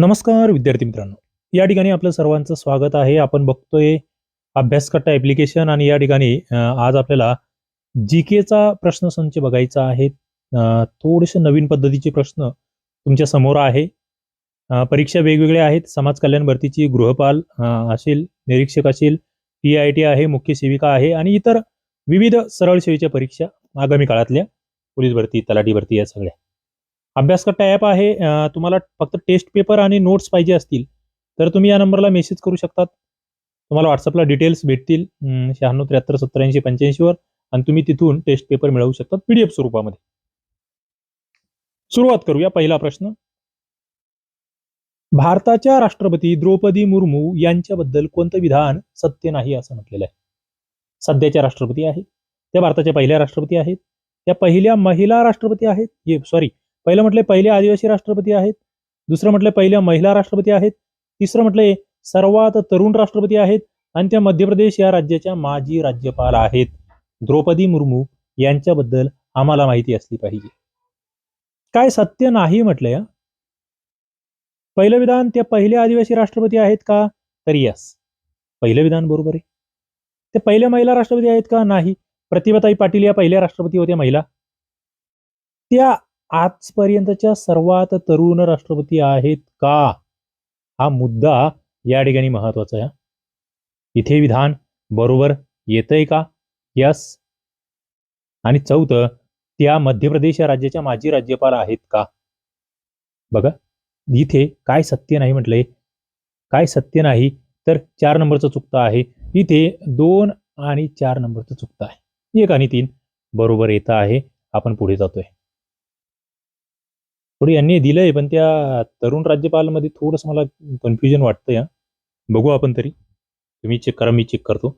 नमस्कार विद्यार्थी मित्रांनो. या ठिकाणी आपलं सर्वांचं स्वागत आहे. आपण बघतोय अभ्यासकट्टा ॲप्लिकेशन आणि या ठिकाणी आज आपल्याला जी केचा प्रश्नसंच बघायचा आहे. थोडेसे नवीन पद्धतीचे प्रश्न तुमच्यासमोर आहे. परीक्षा वेगवेगळ्या आहेत. समाज कल्याण भरतीची गृहपाल असेल निरीक्षक असेल टी आय टी आहे मुख्य सेविका आहे आणि इतर विविध सरळ सेवेच्या परीक्षा आगामी काळातल्या पोलीस भरती तलाठी भरती या सगळ्या. अभ्यासकट्टा ॲप आहे तुम्हाला फक्त टेस्ट पेपर आणि नोट्स पाहिजे असतील तर तुम्ही या नंबरला मेसेज करू शकतात. तुम्हाला व्हॉट्सअपला डिटेल्स भेटतील शहाण्णव त्र्याहत्तर सत्तर ऐंशी पंच्याऐंशीवर आणि तुम्ही तिथून टेस्ट पेपर मिळवू शकतात पीडीएफ स्वरूपामध्ये. सुरुवात करूया पहिला प्रश्न. भारताच्या राष्ट्रपती द्रौपदी मुर्मू यांच्याबद्दल कोणतं विधान सत्य नाही असं म्हटलेलं आहे? सध्याच्या राष्ट्रपती आहेत त्या भारताच्या पहिल्या राष्ट्रपती आहेत त्या पहिल्या महिला राष्ट्रपती आहेत सॉरी पहिलं म्हटलं पहिले आदिवासी राष्ट्रपती आहेत दुसरं म्हटलं पहिल्या महिला राष्ट्रपती आहेत तिसरं म्हटलंय सर्वात तरुण राष्ट्रपती आहेत आणि त्या मध्य प्रदेश या राज्याच्या माजी राज्यपाल आहेत. द्रौपदी मुर्मू यांच्याबद्दल आम्हाला माहिती असली पाहिजे. काय सत्य नाही म्हटलंय पहिलं विधान त्या पहिले आदिवासी राष्ट्रपती आहेत का? तर यस पहिलं विधान बरोबर आहे. ते पहिल्या महिला राष्ट्रपती आहेत का? नाही. प्रतिभाताई पाटील या पहिल्या राष्ट्रपती होत्या महिला. त्या आजपर्यंतच्या सर्वात तरुण राष्ट्रपती आहेत का? हा मुद्दा या ठिकाणी महत्त्वाचा आहे. इथे विधान बरोबर येतंय का? यस. आणि चौथं त्या मध्य प्रदेश या राज्याच्या माजी राज्यपाल आहेत का? बघा इथे काय सत्य नाही म्हटलंय. काय सत्य नाही तर चार नंबरचं चुकतं आहे. इथे दोन आणि चार नंबरचं चुकतं आहे. एक आणि तीन बरोबर येतं आहे. आपण पुढे जातोय. थोडी यांनी दिलंय पण त्या तरुण राज्यपालमध्ये थोडस मला कन्फ्युजन वाटतं या बघू आपण तरी. तुम्ही चेक करा मी चेक करतो.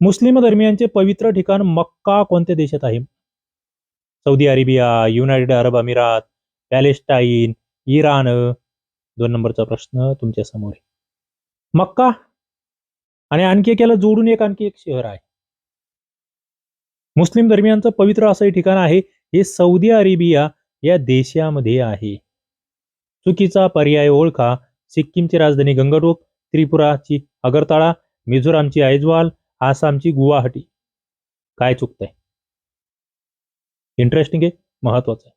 मुस्लिम धर्मियांचे पवित्र ठिकाण मक्का कोणत्या देशात आहे? Saudi Arabia United Arab Emirates Palestine Iran दोन नंबरचा प्रश्न तुमच्यासमोर आहे. मक्का? आणि आणखी एक याला जोडून एक आणखी एक शहर आहे. मुस्लिम धर्मियांचं पवित्र असं हे ठिकाण आहे हे सौदी अरेबिया या देशामध्ये आहे. चुकीचा पर्याय ओळखा. सिक्कीमची राजधानी गंगटोक त्रिपुराची अगरताळा मिझोरामची ऐजवाल आसामची गुवाहाटी. काय चुकतंय? इंटरेस्टिंग आहे महत्वाचं आहे.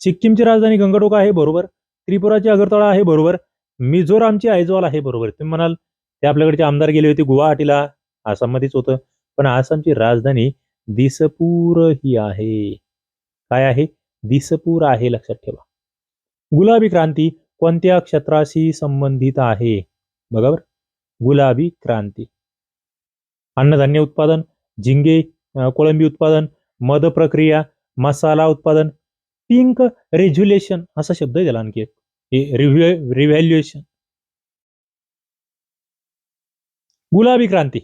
सिक्कीमची राजधानी गंगटोक आहे बरोबर. त्रिपुराची अगरताळा आहे बरोबर. मिझोरामची ऐजवाल आहे बरोबर. तुम्ही म्हणाल ते आपल्याकडचे आमदार गेले होते गुवाहाटीला. आसाममध्येच होतं. पण आसामची राजधानी दिसपूर ही आहे. काय आहे? दिसपूर आहे, लक्षात ठेवा. गुलाबी क्रांती कोणत्या क्षेत्राशी संबंधित आहे? बघा गुलाबी क्रांती. अन्नधान्य उत्पादन, झिंगे कोळंबी उत्पादन मध प्रक्रिया मसाला उत्पादन, पिंक रेज्युलेशन असा शब्द त्याला आणखी एक. रिव्हॅल्युएशन. गुलाबी क्रांती.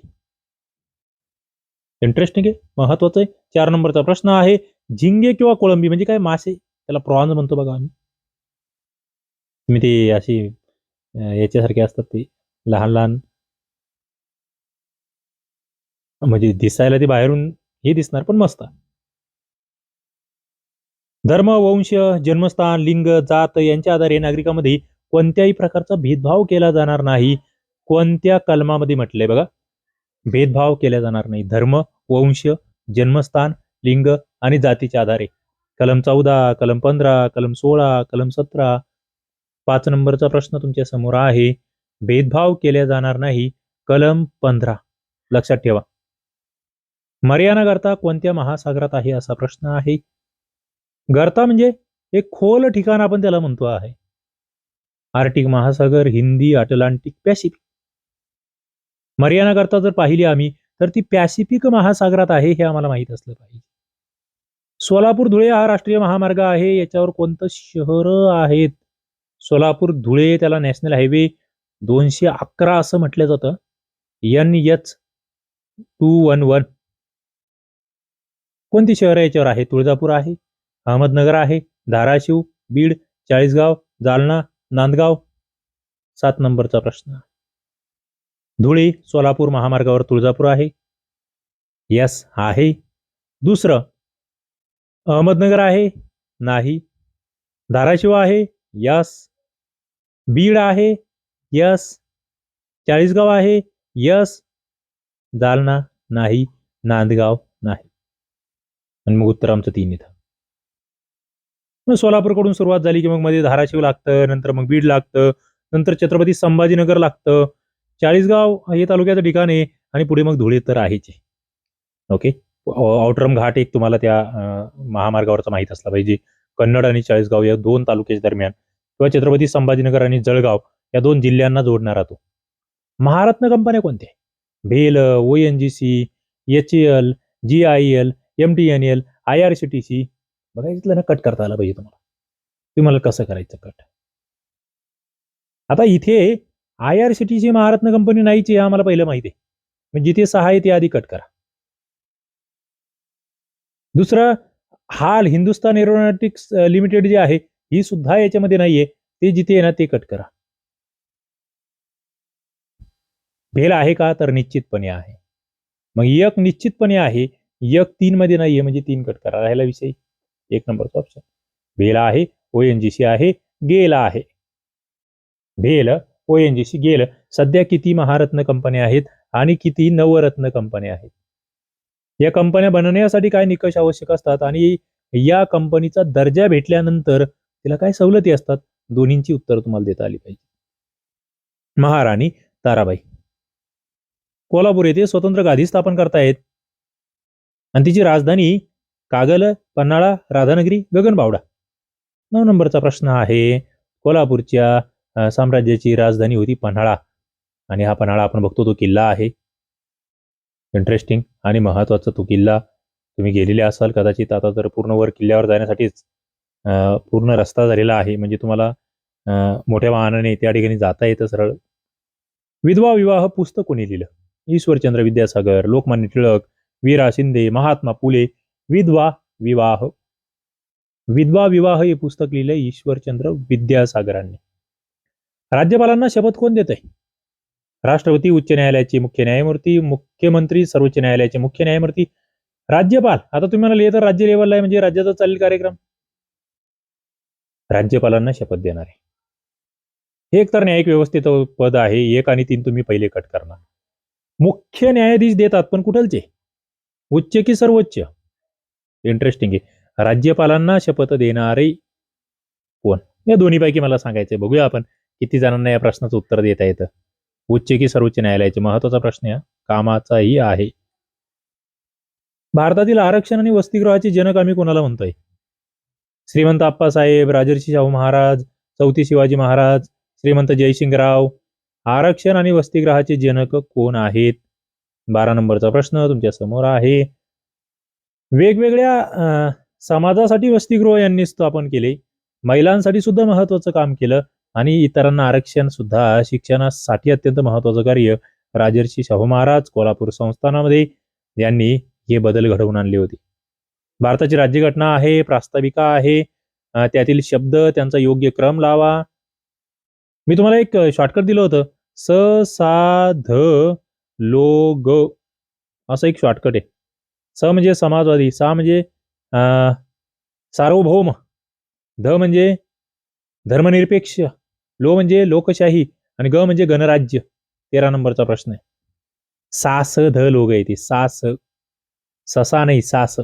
इंटरेस्टिंग आहे महत्वाचं आहे. चार नंबरचा प्रश्न आहे झिंगे किंवा कोळंबी म्हणजे काय? मासे. त्याला प्रॉन्स म्हणतो बघा आम्ही. तुम्ही ते अशी याच्यासारखे असतात ते. लहान लहान. म्हणजे दिसायला ते बाहेरून हे दिसणार पण मस्त. धर्म वंश जन्मस्थान लिंग जात यांच्या आधारे नागरिकांमध्ये कोणत्याही प्रकारचा भेदभाव केला जाणार नाही. कोणत्या कलमामध्ये म्हटलंय बघा? भेदभाव केला जाणार नाही. धर्म वंश जन्मस्थान लिंग आणि जातीच्या आधारे. कलम चौदा कलम पंधरा कलम सोळा कलम सतरा. पाच नंबरचा प्रश्न तुमच्यासमोर आहे. भेदभाव केला जाणार नाही. कलम पंधरा. लक्षात ठेवा. मर्याना गर्ता कोणत्या महासागरात आहे असा प्रश्न आहे. गर्ता म्हणजे एक खोल ठिकाण आपण त्याला म्हणतो आहे. आर्टिक महासागर हिंदी अटलांटिक पॅसिफिक. मरियाना गर्ता जर पाहिली आम्ही तर ती पॅसिफिक महासागरात आहे हे आम्हाला माहीत असलं पाहिजे. सोलापूर धुळे हा राष्ट्रीय महामार्ग आहे. याच्यावर कोणतं शहर आहेत? सोलापूर धुळे त्याला नॅशनल हायवे दोनशे अकरा असं म्हटलं जातं. N H two one one कोणती शहर याच्यावर आहे? तुळजापूर आहे अहमदनगर आहे धाराशिव बीड चाळीसगाव जालना नांदगाव. सात नंबरचा प्रश्न. धुळे सोलापूर महामार्गावर तुळजापूर आहे. यस आहे. दुसरं अहमदनगर आहे? नाही. धाराशिव आहे? यस. बीड आहे? यस. चाळीसगाव आहे? यस. जालना? नाही. नांदगाव? नाही. आणि मग उत्तर आमचं तीन इथं. मग सोलापूरकडून सुरुवात झाली की मग मध्ये धाराशिव लागतं नंतर मग बीड लागतं नंतर छत्रपती संभाजीनगर लागतं. चाळीसगाव हे तालुक्याचं ठिकाण आहे आणि पुढे मग धुळे तर आहेच आहे. ओके? आउटरम घाट एक तुम्हाला त्या महामार्गावरचा माहीत असला पाहिजे. कन्नड आणि चाळीसगाव या दोन तालुक्याच्या दरम्यान किंवा छत्रपती संभाजीनगर आणि जळगाव या दोन जिल्ह्यांना जोडणारा तो. महारत्न कंपन्या कोणत्या? भेल O N G C H L G I L M T N L I R C T C. बघायचं ना कट करता आला पाहिजे तुम्हाला. तुम्हाला कसं करायचं कट? आता इथे I R C T C Maharatna company नाहीची आम्हाला पहिलं माहिती आहे. जिथे सहा आहे ते आधी कट करा. दुसरं हाल हिंदुस्तान एरोनॉटिक्स लिमिटेड जे आहे ही सुद्धा याच्यामध्ये नाहीये. ते जिथे आहे ना ते कट करा. भेल आहे का? तर निश्चितपणे आहे. मग एक निश्चितपणे आहे. एक तीन मध्ये नाहीये म्हणजे तीन कट करा राहिला विषय. एक नंबरचा ऑप्शन भेल आहे ओ आहे गेल आहे. भेल ओ एन गेल. सध्या किती महारत्न कंपन्या आहेत आणि किती नवरत्न कंपन्या आहेत? या कंपन्या बनवण्यासाठी काय निकष आवश्यक असतात आणि या कंपनीचा दर्जा भेटल्यानंतर तिला काय सवलती असतात? दोन्हींची उत्तर तुम्हाला देता आली पाहिजे. महाराणी ताराबाई कोल्हापूर येथे स्वतंत्र गादी स्थापन करतायत. आणि तिची राजधानी कागल पन्हाळा राधानगरी गगनबावडा. नऊ नंबरचा प्रश्न आहे कोल्हापूरच्या साम्राज्याची राजधानी होती पन्हाळा. आणि हा पन्हाळा आपण बघतो तो किल्ला आहे. इंटरेस्टिंग आणि महत्त्वाचा तो किल्ला तुम्ही गेलेले असाल कदाचित. आता तर पूर्ण वर किल्ल्यावर जाण्यासाठीच पूर्ण रस्ता झालेला आहे. म्हणजे तुम्हाला मोठ्या वाहनाने त्या ठिकाणी जाता येतं सरळ. विधवा विवाह पुस्तक कोणी लिहिलं? ईश्वरचंद्र विद्यासागर लोकमान्य टिळक वीरा शिंदे महात्मा फुले विधवा विवाह. विधवा विवाह हे पुस्तक लिहिलंय ईश्वरचंद्र विद्यासागरांनी. राज्यपालांना शपथ कोण देत आहे राष्ट्रपती उच्च न्यायालयाचे मुख्य न्यायमूर्ती मुख्यमंत्री सर्वोच्च न्यायालयाचे मुख्य न्यायमूर्ती राज्यपाल. आता तुम्ही म्हणाले हे तर राज्य लेवलला आहे म्हणजे राज्याचा चालेल कार्यक्रम. राज्यपालांना शपथ देणार. आहे हे एक तर न्यायिक व्यवस्थेत पद आहे एक आणि तीन तुम्ही पहिले कट करणार. मुख्य न्यायाधीश देतात पण कुठलचे? उच्च की सर्वोच्च? इंटरेस्टिंग आहे. राज्यपालांना शपथ देणारे कोण? या दोन्हीपैकी मला सांगायचंय. बघूया आपण किती जणांना या प्रश्नाचं उत्तर देता येतं. उच्च की सर्वोच्च न्यायालयाचे महत्त्वाचा प्रश्न कामाचाही आहे. भारतातील आरक्षण आणि वसतिगृहाचे जनक आम्ही कोणाला म्हणतोय? श्रीमंत आप्पासाहेब राजर्षी शाहू महाराज चौथी शिवाजी महाराज श्रीमंत जयसिंगराव आरक्षण आणि वसतिगृहाचे जनक कोण आहेत? बारा नंबरचा प्रश्न तुमच्यासमोर आहे. वेगवेगळ्या समाजासाठी वसतिगृह यांनी स्थापन केले. महिलांसाठी सुद्धा महत्वाचं काम केलं. आणि इतरांना आरक्षण सुद्धा शिक्षणासाठी अत्यंत महत्वाचं कार्य. राजर्षी शाहू महाराज कोल्हापूर संस्थानामध्ये यांनी हे बदल घडवून आणले होते. भारताची राज्यघटना आहे प्रास्ताविका आहे त्यातील शब्द त्यांचा योग्य क्रम लावा. मी तुम्हाला एक शॉर्टकट दिलं होतं. स सा ध लो ग. असं एक शॉर्टकट आहे. स म्हणजे समाजवादी सा म्हणजे अं, सार्वभौम. ध म्हणजे धर्मनिरपेक्ष. लो म्हणजे लोकशाही आणि ग म्हणजे गणराज्य. तेरा नंबरचा प्रश्न आहे. सा स ध लोग आहे ती सा स ससा नाही सा स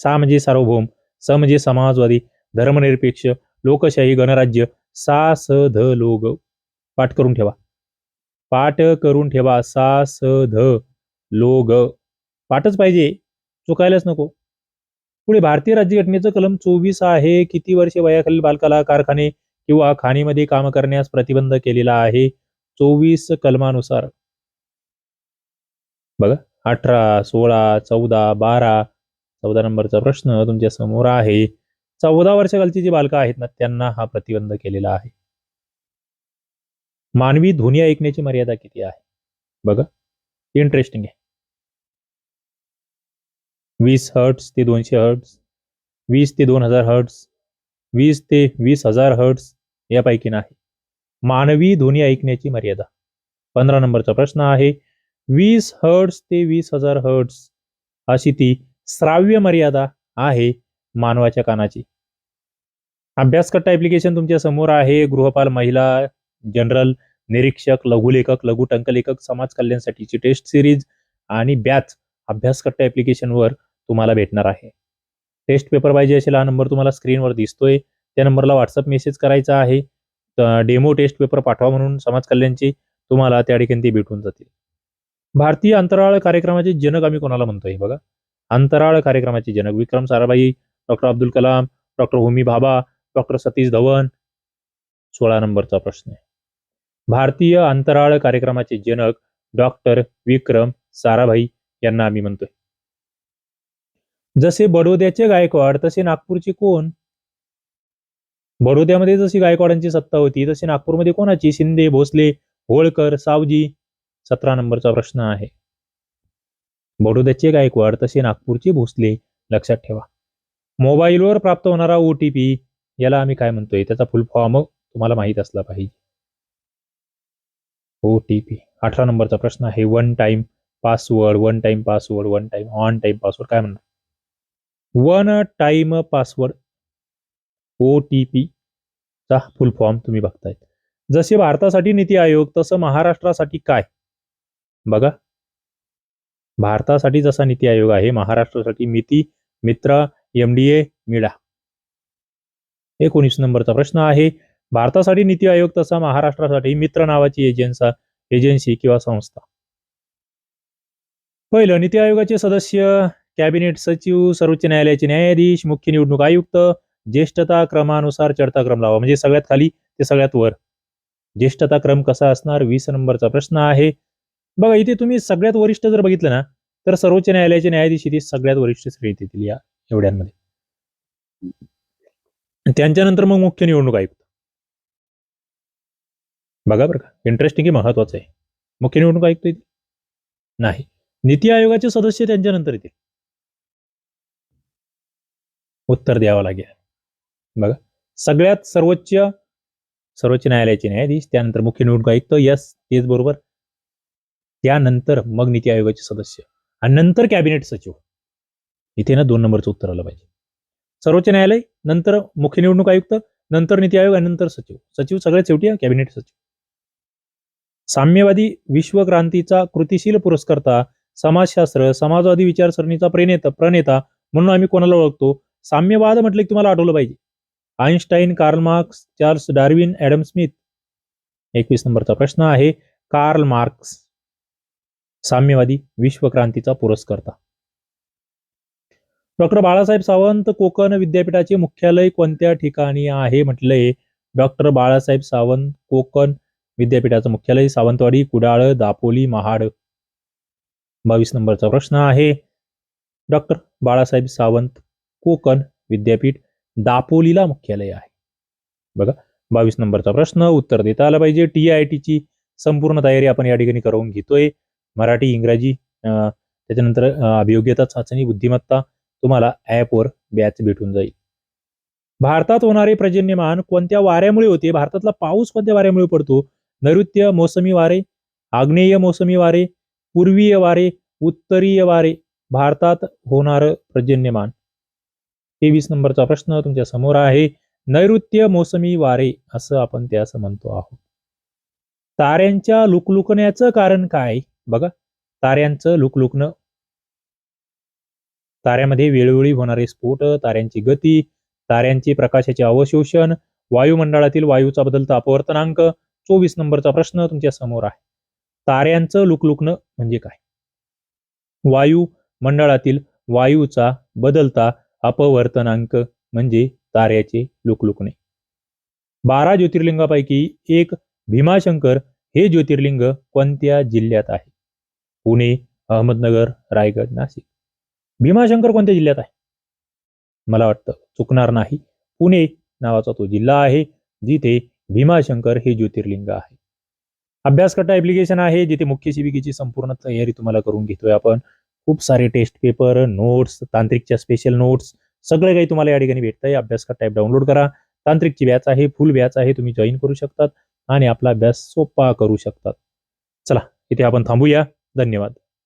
सा म्हणजे सार्वभौम स म्हणजे समाजवादी धर्मनिरपेक्ष लोकशाही गणराज्य. सा स ध लोग. पाठ करून ठेवा. पाठ करून ठेवा. सा स ध लोग. पाठच पाहिजे. चुकायलाच नको. पुढे भारतीय राज्यघटनेचं कलम चोवीस आहे. किती वर्षे वयाखालील बालकाला कारखाने किंवा खाणीमध्ये काम करण्यास प्रतिबंध केलेला आहे. चोवीस कलमानुसार. बघा अठरा सोळा चौदा बारा चौदा नंबरचा प्रश्न तुमच्यासमोर आहे. चौदा वर्षाखालची जी बालकं आहेत ना त्यांना हा प्रतिबंध केलेला आहे. मानवी ध्वनी ऐकण्याची मर्यादा किती आहे? बघा इंटरेस्टिंग आहे. वीस हर्ट्स ते दोनशे हर्ट्स वीस ते दोन हजार हर्ट्स वीस ते वीस हजार हर्ट्स यापैकी नाही. मानवी ध्वनी ऐकण्याची मर्यादा. पंधरा नंबरचा प्रश्न आहे वीस हर्ट्स ते वीस हजार हर्ट्स अशी ती श्राव्य मर्यादा आहे मानवाच्या कानाची. अभ्यासकट्टा ऍप्लिकेशन तुमच्यासमोर आहे गृहपाल महिला जनरल निरीक्षक लघुलेखक लघु टंकलेखक समाज कल्याणसाठीची टेस्ट सिरीज आणि बॅच अभ्यासकट्टा ऍप्लिकेशनवर तुम्हाला भेटणार आहे. टेस्ट पेपर पाहिजे असेल हा नंबर तुम्हाला स्क्रीनवर दिसतोय. त्या नंबरला व्हॉट्सअप मेसेज करायचा आहे. डेमो टेस्ट पेपर पाठवा म्हणून समाज कल्याणची तुम्हाला त्या ठिकाणी ती भेटून जातील. भारतीय अंतराळ कार्यक्रमाचे जनक आम्ही कोणाला म्हणतोय बघा? अंतराळ कार्यक्रमाचे जनक Vikram Sarabhai doctor Abdul Kalam doctor Homi Bhabha doctor Satish Dhawan. सोळा नंबरचा प्रश्न आहे. भारतीय अंतराळ कार्यक्रमाचे जनक डॉक्टर विक्रम साराभाई यांना आम्ही म्हणतोय. जसे बडोद्याचे गायकवाड तसे नागपूरचे कोण? बडोद्यामध्ये जशी गायकवाडांची सत्ता होती तशी नागपूरमध्ये कोणाची? शिंदे भोसले होळकर सावजी? सतरा नंबरचा प्रश्न आहे. बडोद्याचे गायकवाड तसे नागपूरचे भोसले लक्षात ठेवा. मोबाईलवर प्राप्त होणारा ओ टी पी याला आम्ही काय म्हणतोय? त्याचा फुल फॉर्म तुम्हाला माहीत असला पाहिजे. ओ टी पी अठरा नंबरचा प्रश्न आहे. One time password one time password one time on time password काय म्हणणार? One time password O T पीचा फुल फॉर्म तुम्ही बघताय जसे भारतासाठी नीती आयोग तसं महाराष्ट्रासाठी काय? बघा. भारतासाठी जसा नीती आयोग आहे महाराष्ट्रासाठी मिती मित्र एमडीए मिळा. एकोणीस नंबरचा प्रश्न आहे भारतासाठी नीती आयोग तसा महाराष्ट्रासाठी मित्र नावाची एजन्सा एजन्सी किंवा संस्था. पहिलं नीती आयोगाचे सदस्य कॅबिनेट सचिव सर्वोच्च न्यायालयाचे न्यायाधीश मुख्य निवडणूक आयुक्त ज्येष्ठता क्रमानुसार चढता क्रम लावा. म्हणजे सगळ्यात खाली ते सगळ्यात वर. ज्येष्ठता क्रम कसा असणार? वीस नंबरचा प्रश्न आहे. बघा इथे तुम्ही सगळ्यात वरिष्ठ जर बघितलं ना तर सर्वोच्च न्यायालयाचे न्यायाधीश इथे सगळ्यात वरिष्ठ श्रेणी येतील या एवढ्यांमध्ये. त्यांच्यानंतर मग मुख्य निवडणूक आयुक्त. बघा बरं का इंटरेस्टिंग महत्वाचं आहे. मुख्य निवडणूक आयुक्त येतील? नाही. नीती आयोगाचे सदस्य त्यांच्यानंतर येतील. उत्तर द्यावं लागेल. बघा सगळ्यात सर्वोच्च सर्वोच्च न्यायालयाचे न्यायाधीश त्यानंतर मुख्य निवडणूक आयुक्त यस तेच बरोबर. त्यानंतर मग नीती आयोगाचे सदस्य आणि नंतर कॅबिनेट सचिव. इथे ना दोन नंबरचं उत्तर आलं पाहिजे. सर्वोच्च न्यायालय नंतर मुख्य निवडणूक आयुक्त नंतर नीती आयोग आणि नंतर सचिव. सचिव सगळ्यात शेवटी कॅबिनेट सचिव. साम्यवादी विश्वक्रांतीचा कृतिशील पुरस्कर्ता समाजशास्त्र समाजवादी विचारसरणीचा प्रणेता प्रणेता म्हणून आम्ही कोणाला ओळखतो? साम्यवाद म्हटलं की तुम्हाला आठवलं पाहिजे. Einstein Karl Marx Charles Darwin Adam Smith. एकवीस नंबरचा प्रश्न आहे कार्ल मार्क्स साम्यवादी विश्वक्रांतीचा पुरस्कर्ता. डॉक्टर बाळासाहेब सावंत कोकण विद्यापीठाचे मुख्यालय कोणत्या ठिकाणी आहे म्हटलंय डॉक्टर बाळासाहेब सावंत कोकण विद्यापीठाचं मुख्यालय सावंतवाडी कुडाळ दापोली महाड. बावीस नंबरचा प्रश्न आहे डॉक्टर बाळासाहेब सावंत कोकण विद्यापीठ दापोलीला मुख्यालय आहे. बघा बावीस नंबरचा प्रश्न उत्तर देता आला पाहिजे. टी आय टीची संपूर्ण तयारी आपण या ठिकाणी करून घेतोय. मराठी इंग्रजी अं, त्याच्यानंतर अभियोग्यता चाचणी बुद्धिमत्ता तुम्हाला ॲपवर बॅच भेटून जाईल. भारतात होणारे पर्जन्यमान कोणत्या वाऱ्यामुळे होते? भारतातला पाऊस कोणत्या वाऱ्यामुळे पडतो? नैऋत्य मोसमी वारे आग्नेय मोसमी वारे पूर्वीय वारे उत्तरीय वारे भारतात होणार पर्जन्यमान. तेवीस नंबरचा प्रश्न तुमच्यासमोर आहे. नैऋत्य मोसमी वारे असं आपण त्यास म्हणतो आहोत. ताऱ्यांच्या लुकलुकण्याचं कारण काय? बघा ताऱ्यांचं लुकलुकणं. ताऱ्यामध्ये वेळोवेळी होणारे स्फोट ताऱ्यांची गती ताऱ्यांचे प्रकाशाचे अवशोषण वायुमंडळातील वायूचा बदलता अपवर्तनांक चोवीस नंबरचा प्रश्न तुमच्यासमोर आहे. ताऱ्यांचं लुकलुकणं म्हणजे काय? वायू मंडळातील वायूचा बदलता अपवर्तनांक म्हणजे ताऱ्याचे लुकलुकणे. बारा ज्योतिर्लिंगापैकी एक भीमाशंकर हे ज्योतिर्लिंग कोणत्या जिल्ह्यात आहे? पुणे अहमदनगर रायगड नाशिक. भीमाशंकर कोणत्या जिल्ह्यात आहे? मला वाटतं चुकणार नाही. पुणे नावाचा तो जिल्हा आहे जिथे भीमाशंकर हे ज्योतिर्लिंग आहे. अभ्यासकट्टा ऍप्लिकेशन आहे जिथे मुख्य शिबिकेची संपूर्ण तयारी तुम्हाला करून घेतोय आपण. खूप सारे टेस्ट पेपर नोट्स तांत्रिकच्या स्पेशल नोट्स सगळे काही तुम्हाला या ठिकाणी भेटतंय. अभ्यास टाईप डाउनलोड करा. तांत्रिकची बॅच आहे फुल बॅच आहे तुम्ही जॉईन करू शकतात आणि आपला अभ्यास सोपा करू शकतात. चला इथे आपण थांबूया. धन्यवाद.